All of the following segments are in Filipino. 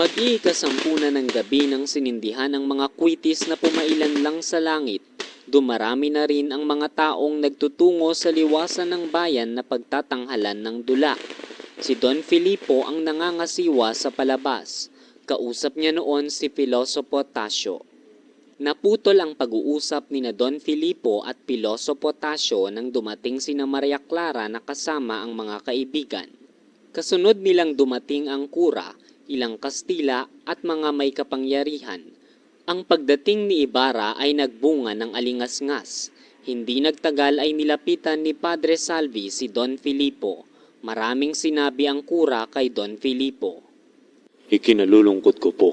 Mag-iikasampu na ng gabi nang sinindihan ang mga kwitis na pumailan lang sa langit. Dumarami na rin ang mga taong nagtutungo sa liwasan ng bayan na pagtatanghalan ng dula. Si Don Filipo ang nangangasiwa sa palabas. Kausap niya noon si Pilosopo Tasio. Naputol ang pag-uusap ni na Don Filipo at Pilosopo Tasio nang dumating sina Maria Clara na kasama ang mga kaibigan. Kasunod nilang dumating ang kura, ilang Kastila at mga may kapangyarihan. Ang pagdating ni Ibarra ay nagbunga ng alingas-ngas. Hindi nagtagal ay nilapitan ni Padre Salvi si Don Filipo. Maraming sinabi ang kura kay Don Filipo. Ikinalulungkot ko po.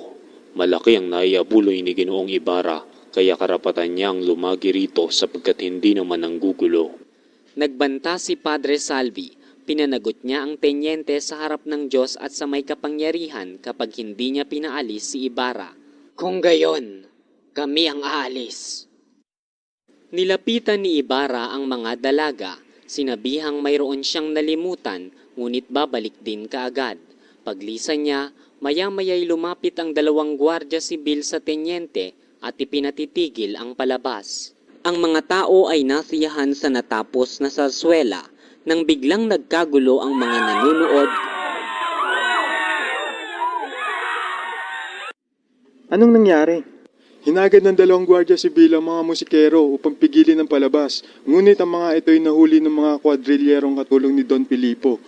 Malaki ang naiabuloy ni Ginoong Ibarra, kaya karapatan niyang lumagi rito sapagkat hindi naman nanggugulo. Nagbanta si Padre Salvi. Pinanagot niya ang tenyente sa harap ng Diyos at sa may kapangyarihan kapag hindi niya pinaalis si Ibarra. Kung gayon, kami ang aalis. Nilapitan ni Ibarra ang mga dalaga. Sinabihang mayroon siyang nalimutan, ngunit babalik din kaagad. Paglisan niya, maya-maya'y lumapit ang dalawang gwardya sibil sa tenyente at ipinatitigil ang palabas. Ang mga tao ay nasiyahan sa natapos na sarsuela nang biglang nagkagulo ang mga nanunood Anong nangyari? Hinagad ng dalawang gwardya sibil ang mga musikero upang pigilin ang palabas. Ngunit ang mga ito'y nahuli ng mga kwadrilyerong katulong ni Don Filipo.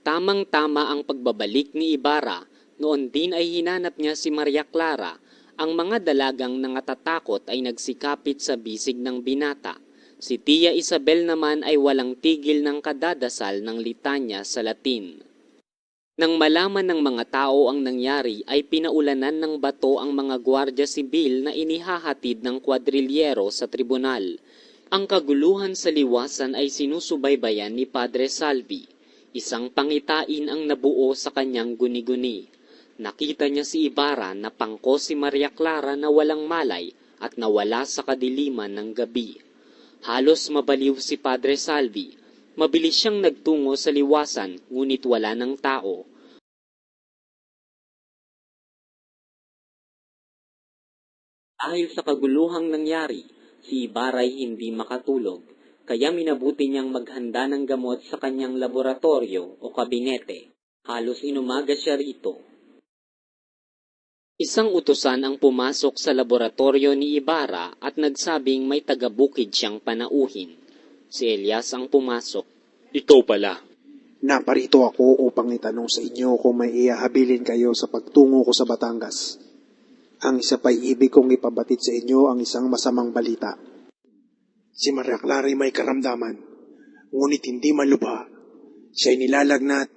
Tamang-tama ang pagbabalik ni Ibarra. Noon din ay hinanap niya si Maria Clara. Ang mga dalagang nangatatakot ay nagsikapit sa bisig ng binata. Si Tia Isabel naman ay walang tigil ng kadadasal ng litanya sa Latin. Nang malaman ng mga tao ang nangyari ay pinaulanan ng bato ang mga gwardya sibil na inihahatid ng kwadrilyero sa tribunal. Ang kaguluhan sa liwasan ay sinusubaybayan ni Padre Salvi. Isang pangitain ang nabuo sa kanyang guni-guni. Nakita niya si Ibarra na pangko si Maria Clara na walang malay at nawala sa kadiliman ng gabi. Halos mabaliw si Padre Salvi. Mabilis siyang nagtungo sa liwasan ngunit wala ng tao. Dahil sa kaguluhang nangyari, si Ibarra ay hindi makatulog, kaya minabuti niyang maghanda ng gamot sa kanyang laboratorio o kabinete. Halos inumaga siya rito. Isang utusan ang pumasok sa laboratorio ni Ibarra at nagsabing may taga-bukid siyang panauhin. Si Elias ang pumasok. Ikaw pala. Naparito ako upang itanong sa inyo kung may iahabilin kayo sa pagtungo ko sa Batangas. Ang isa pa'y ibig kong ipabatid sa inyo ang isang masamang balita. Si Maria Clara ay may karamdaman, ngunit hindi malubha. Siya'y nilalagnat,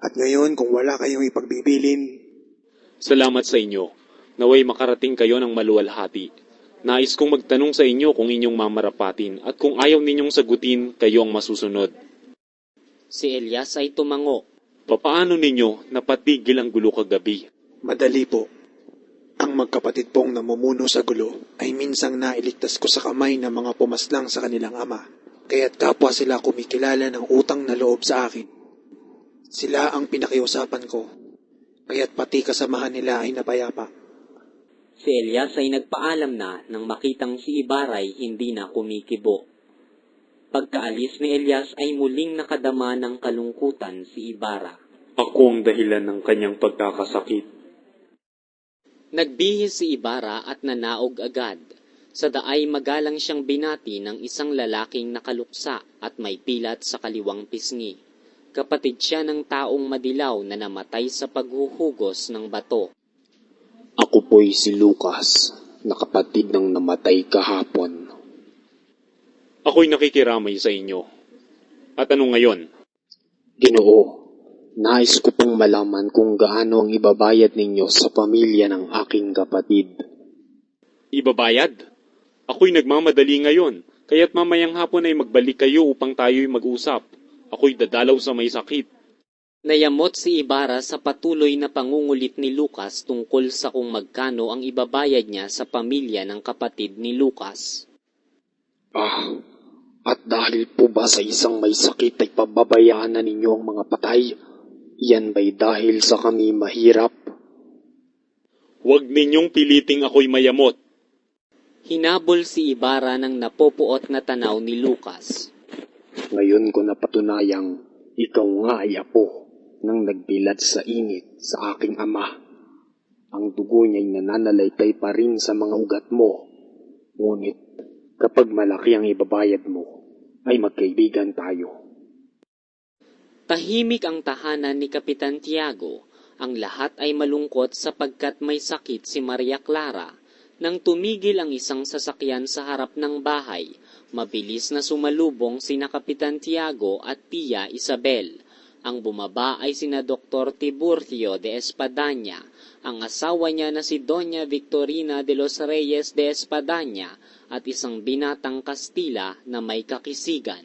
at ngayon kung wala kayong ipagbibilin, Salamat sa inyo. Naway makarating kayo ng maluwalhati. Nais kong magtanong sa inyo kung inyong mamarapatin at kung ayaw ninyong sagutin, kayo ang masusunod. Si Elias ay tumango. Papaano ninyo napatigil ang gulo kagabi? madali po. Ang magkapatid pong namumuno sa gulo ay minsang nailigtas ko sa kamay ng mga pumaslang sa kanilang ama. Kaya't kapwa sila kumikilala ng utang na loob sa akin. Sila ang pinakiusapan ko. Kaya't pati kasamahan nila ay napayapa. Si Elias ay nagpaalam na nang makitang si Ibaray hindi na kumikibo. Pagkaalis ni Elias ay muling nakadama ng kalungkutan si Ibarra. Ako ang dahilan ng kanyang pagkakasakit. Nagbihis si Ibarra at nanaog agad. Sa daay magalang siyang binati ng isang lalaking nakaluksa at may pilat sa kaliwang pisngi. Kapatid siya ng taong madilaw na namatay sa paghuhugos ng bato. Ako po'y si Lucas, na kapatid ng namatay kahapon. Ako'y nakikiramay sa inyo. At ano ngayon? Ginoo, nais ko pong malaman kung gaano ang ibabayad ninyo sa pamilya ng aking kapatid. Ibabayad? Ako'y nagmamadali ngayon, kaya't mamayang hapon ay magbalik kayo upang tayo'y mag-usap. Ako'y dadalaw sa may sakit. Nayamot si Ibarra sa patuloy na pangungulit ni Lucas tungkol sa kung magkano ang ibabayad niya sa pamilya ng kapatid ni Lucas. Ah, at dahil po ba sa isang may sakit ay pababayaan na ninyo ang mga patay? Yan ba'y dahil sa kami mahirap? Huwag ninyong piliting ako'y mayamot. Hinabol si Ibarra ng napopuot na tanaw ni Lucas. Ngayon ko napatunayang ikaw nga ay apo nang nagbilad sa init sa aking ama. Ang dugo niya'y nananalaytay pa rin sa mga ugat mo. Ngunit kapag malaki ang ibabayad mo, ay magkaibigan tayo. Tahimik ang tahanan ni Kapitan Tiago. Ang lahat ay malungkot sapagkat may sakit si Maria Clara. Nang tumigil ang isang sasakyan sa harap ng bahay, mabilis na sumalubong sina Kapitan Tiago at Tia Isabel. Ang bumaba ay sina Dr. Tiburcio de Espadaña, ang asawa niya na si Doña Victorina de los Reyes de Espadaña at isang binatang Kastila na may kakisigan.